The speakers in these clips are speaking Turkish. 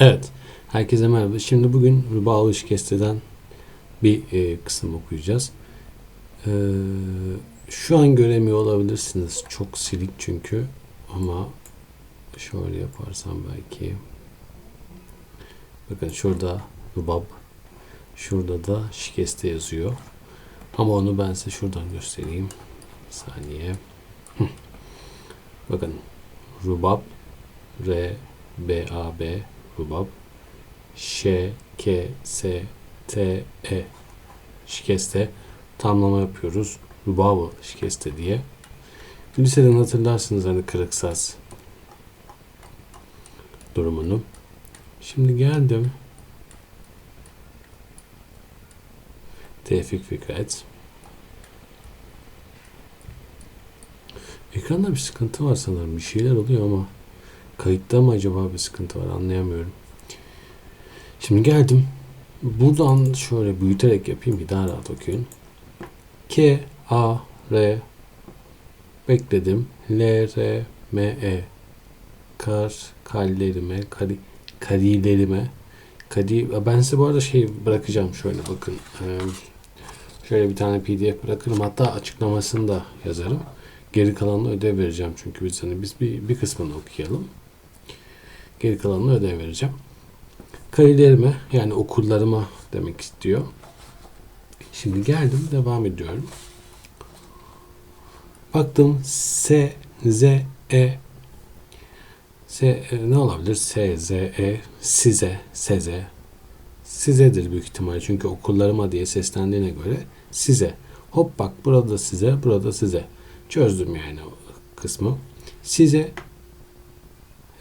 Evet, herkese merhaba. Şimdi bugün Rubalı Şikeste'den bir e, kısım okuyacağız. E, şu an göremiyor olabilirsiniz. Çok silik çünkü. Ama şöyle yaparsam belki. Bakın şurada Rubab. Şurada da Şikeste yazıyor. Ama onu ben size şuradan göstereyim. Bir saniye. Bakın Rubab R B A B Rubab Ş K S T E şikeste tamlama yapıyoruz. Rubabı şikeste diye. Liseden hatırlarsınız hani kırık saz durumunu. Şimdi geldim. Tevfik Fikret. Ekranda bir sıkıntı var sanırım. Bir şeyler oluyor ama kayıtta mı acaba bir sıkıntı var anlayamıyorum. Şimdi geldim. Buradan şöyle büyüterek yapayım bir daha rahat okuyun. K, A, R bekledim. L, R, M, E kar, kallerime, kari, karilerime kari, ben size bu arada şey bırakacağım şöyle bakın. Şöyle bir tane pdf bırakırım. Hatta açıklamasını da yazarım. Geri kalanını ödev vereceğim çünkü biz hani biz bir, bir kısmını okuyalım. Geri kalanını ödev vereceğim. Karilerime yani okullarıma demek istiyor. Şimdi geldim devam ediyorum. Baktım S, Z, E S, e, ne olabilir? S, Z, E, size, seze. Sizedir büyük ihtimal. Çünkü okullarıma diye seslendiğine göre size. Hop bak burada size, burada size. Çözdüm yani kısmı. Size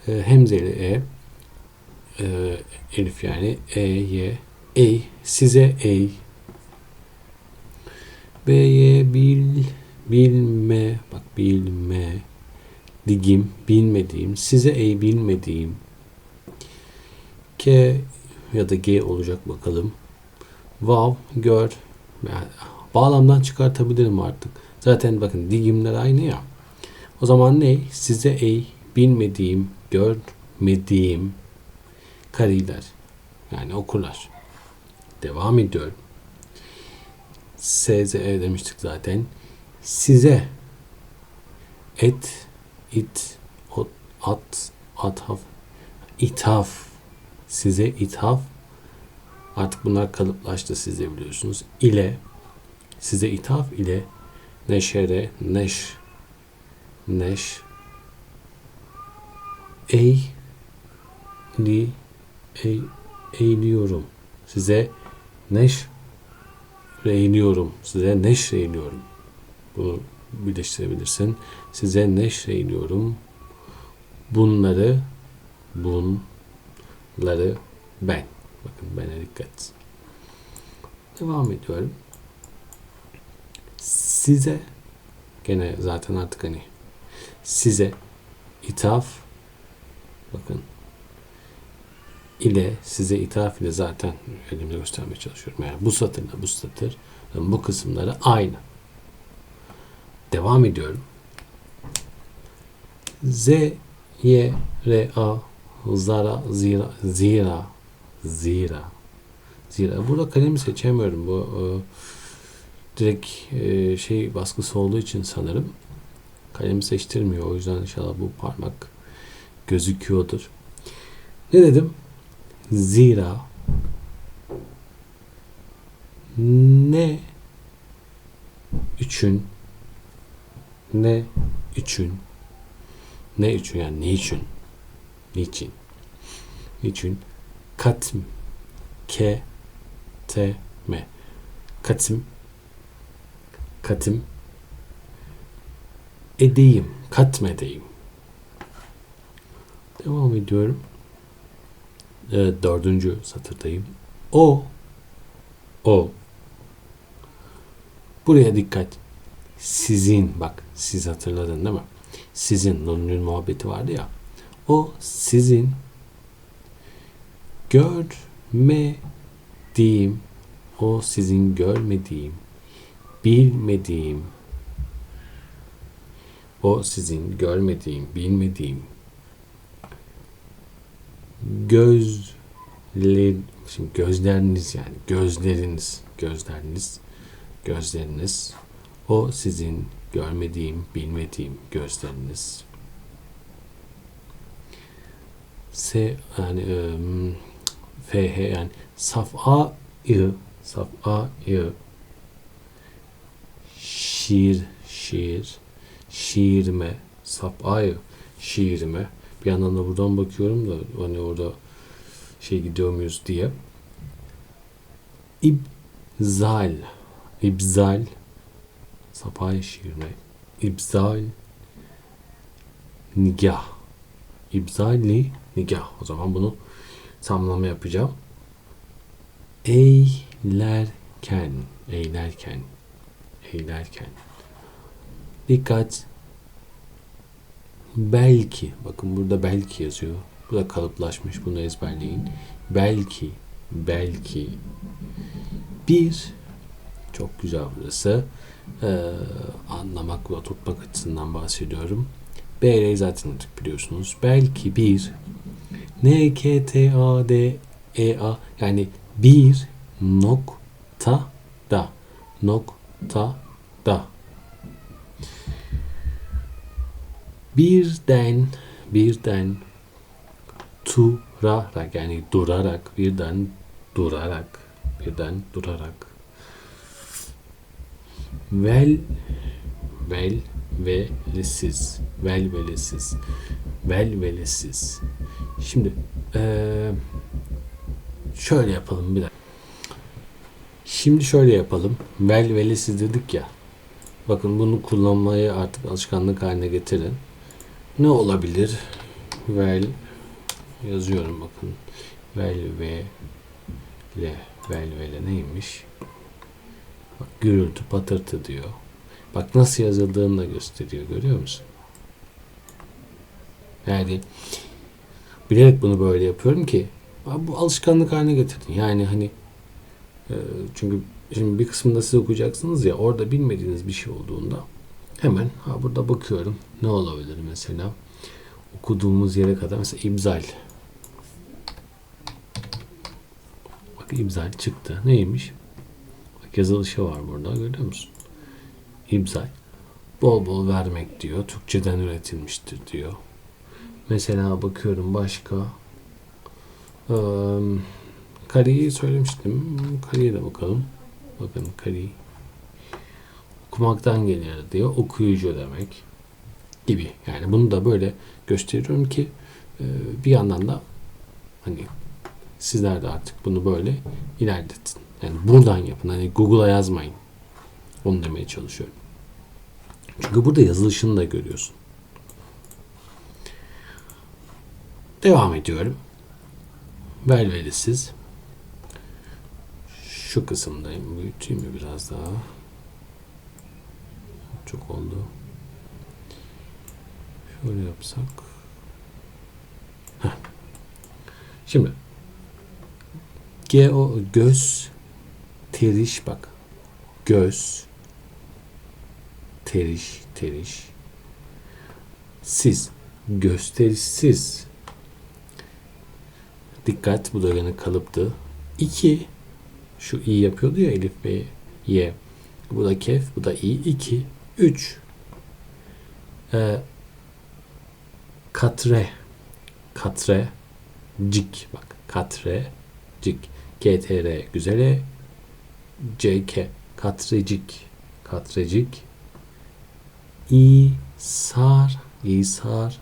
e, hemzeli E, e elif yani E, Y, Ey, size ey. B, Y, bil, bilme, bak bilme, digim, bilmediğim, size ey bilmediğim. K ya da G olacak bakalım. Vav, gör. Yani bağlamdan çıkartabilirim artık. Zaten bakın digimler aynı ya. O zaman ne? Size ey bilmediğim, görmediğim kariler. Yani okurlar. Devam ediyorum. SZE demiştik zaten. Size et, it, ot, at, athaf, ithaf. Size ithaf. Artık bunlar kalıplaştı siz de biliyorsunuz. İle size ithaf ile neşere, neş, neş, ey, li, ey, eğiliyorum. Size neş reyniyorum. Size neş reyniyorum. Bunu birleştirebilirsin. Size neş reyniyorum. Bunları bunları ben. Bakın bana dikkat. Devam ediyorum. Size gene zaten artık hani size ithaf bakın ile size ithaf ile zaten elimde göstermeye çalışıyorum. Yani bu satırla bu satır bu kısımları aynı. Devam ediyorum. Z, Y, R, A, Zara, Zira, Zira, Zira, Zira. Burada kalemi seçemiyorum. Bu e, direkt e, şey baskısı olduğu için sanırım kalemi seçtirmiyor. O yüzden inşallah bu parmak gözüküyordur. Ne dedim? Zira ne üçün ne üçün ne üçün yani ne için niçin niçin katm ke te me katım katım edeyim katmedeyim devam ediyorum Evet, dördüncü satırdayım. O, o. Buraya dikkat. Sizin, bak siz hatırladın değil mi? Sizin, nonun muhabbeti vardı ya. O sizin görmediğim, o sizin görmediğim, bilmediğim, o sizin görmediğim, bilmediğim, göz Le, şimdi gözleriniz yani gözleriniz, gözleriniz, gözleriniz. O sizin görmediğim, bilmediğim gözleriniz. S yani ım, FH yani saf A I saf A I şiir şiir şiirme saf A I şiirme bir yandan da buradan bakıyorum da hani orada şey gidiyor muyuz diye. İbzal İbzal Sapayi şiirme İbzal Nigah. İbzali Nigah. O zaman bunu tamlama yapacağım. Eylerken Eylerken Eylerken. Dikkat Belki Bakın burada belki yazıyor. Bu da kalıplaşmış. Bunu ezberleyin. Belki Belki Bir Çok güzel burası. Ee, anlamak ve tutmak açısından bahsediyorum. BR'yi zaten artık biliyorsunuz. Belki bir N, K, T, A, D, E, A yani bir nokta da nokta da birden birden durarak yani durarak birden durarak birden durarak. Vel vel velesiz velvelesiz velvelesiz şimdi ee, şöyle yapalım bir dakika. Şimdi şöyle yapalım. Velvelesiz dedik ya. Bakın bunu kullanmayı artık alışkanlık haline getirin ne olabilir vel yazıyorum bakın vel ve le vel ve le neymiş bak gürültü patırtı diyor Bak nasıl yazıldığını da gösteriyor. Görüyor musun? Yani bilerek bunu böyle yapıyorum ki bu alışkanlık haline getirdim. Yani hani e, çünkü şimdi bir kısmında siz okuyacaksınız ya orada bilmediğiniz bir şey olduğunda hemen ha burada bakıyorum ne olabilir mesela okuduğumuz yere kadar mesela ibzal bak ibzal çıktı neymiş bak yazılışı var burada görüyor musun imza bol bol vermek diyor. Türkçeden üretilmiştir diyor. Mesela bakıyorum başka ee, Kari'yi söylemiştim. Kari'ye de bakalım. Bakın Kari okumaktan geliyor diyor. Okuyucu demek gibi. Yani bunu da böyle gösteriyorum ki e, bir yandan da hani sizler de artık bunu böyle ilerletin. Yani buradan yapın. Hani Google'a yazmayın. Onu demeye çalışıyorum. Çünkü burada yazılışını da görüyorsun. Devam ediyorum. Velvelisiz. Şu kısımdayım. Büyüteyim mi biraz daha? Çok oldu. Şöyle yapsak. Heh. Şimdi G o göz teriş bak. Göz teriş, teriş. Siz, gösterişsiz. Dikkat, bu da yine kalıptı. İki, şu i yapıyordu ya Elif ve Y. Bu da kef, bu da i. iki. Üç, ee, katre, katre, cik, bak, katre, cik. KTR güzele, CK, katrecik, katrecik, İsar, İsar,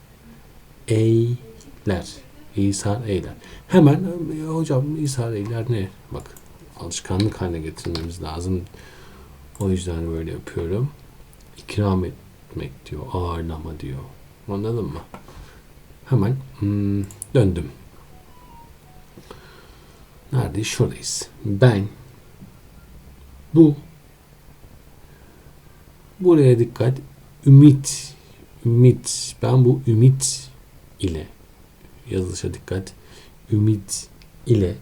eyler. İsar eyler. Hemen e, hocam İsar eyler ne? Bak alışkanlık haline getirmemiz lazım. O yüzden böyle yapıyorum. İkram etmek diyor. Ağırlama diyor. Anladın mı? Hemen hmm, döndüm. Neredeyiz? Şuradayız. Ben bu buraya dikkat ümit, ümit. Ben bu ümit ile yazılışa dikkat. Ümit ile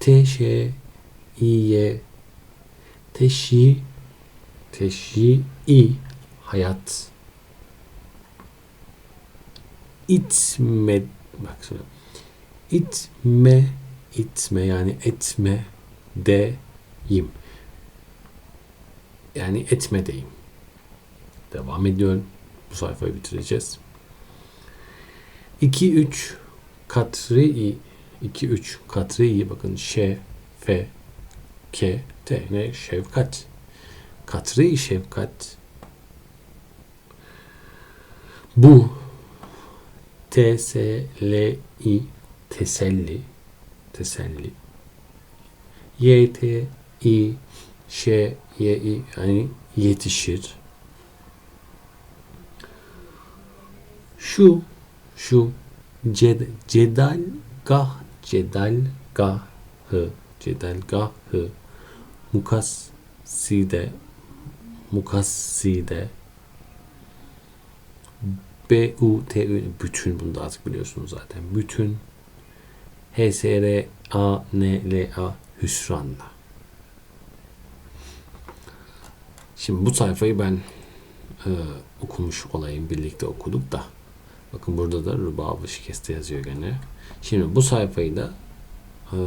T Ş İ Y teşhi teşhi i hayat itme bak şöyle. İtme itme yani etme deyim. Yani etme deyim. Devam ediyorum. Bu sayfayı bitireceğiz. 2 3 katri 2 3 katri bakın ş f k t ne şefkat. Katri şefkat. Bu. T S L I teselli. Teselli. Y T I Ş Y I yani yetişir. Şu şu. Ced, cedal gah cedal gahı cedal gahı mukasside mukasside B U T bütün bunu da artık biliyorsunuz zaten. Bütün H S R A N L A hüsranla. Şimdi bu sayfayı ben e, okumuş olayım. Birlikte okuduk da. Bakın burada da rübabı şikeste yazıyor gene. Şimdi bu sayfayı da e,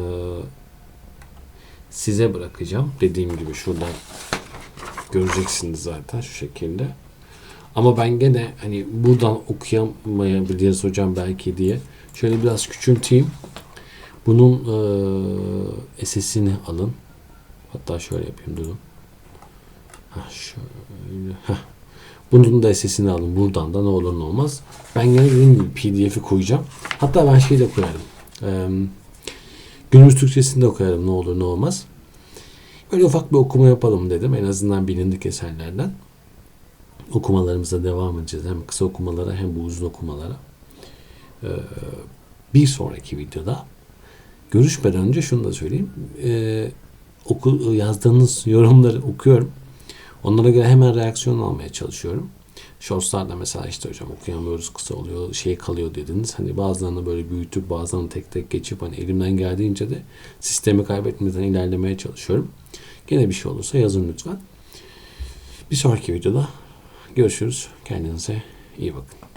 size bırakacağım. Dediğim gibi şuradan göreceksiniz zaten şu şekilde. Ama ben gene hani buradan okuyamayabiliriz hocam belki diye. Şöyle biraz küçülteyim. Bunun e, SS'ini alın. Hatta şöyle yapayım durun. Heh, şöyle. Heh. Bunun da SS'ini alın. Buradan da ne olur ne olmaz. Ben gene dediğim gibi PDF'i koyacağım. Hatta ben şeyi de koyarım. Ee, günümüz Türkçesini de koyarım ne olur ne olmaz. Böyle ufak bir okuma yapalım dedim. En azından bilindik eserlerden. Okumalarımıza devam edeceğiz. Hem kısa okumalara hem bu uzun okumalara. Ee, bir sonraki videoda görüşmeden önce şunu da söyleyeyim. Ee, oku, yazdığınız yorumları okuyorum. Onlara göre hemen reaksiyon almaya çalışıyorum. Shorts'larda mesela işte hocam okuyamıyoruz kısa oluyor şey kalıyor dediniz. Hani bazılarını böyle büyütüp bazılarını tek tek geçip hani elimden geldiğince de sistemi kaybetmeden ilerlemeye çalışıyorum. Gene bir şey olursa yazın lütfen. Bir sonraki videoda görüşürüz. Kendinize iyi bakın.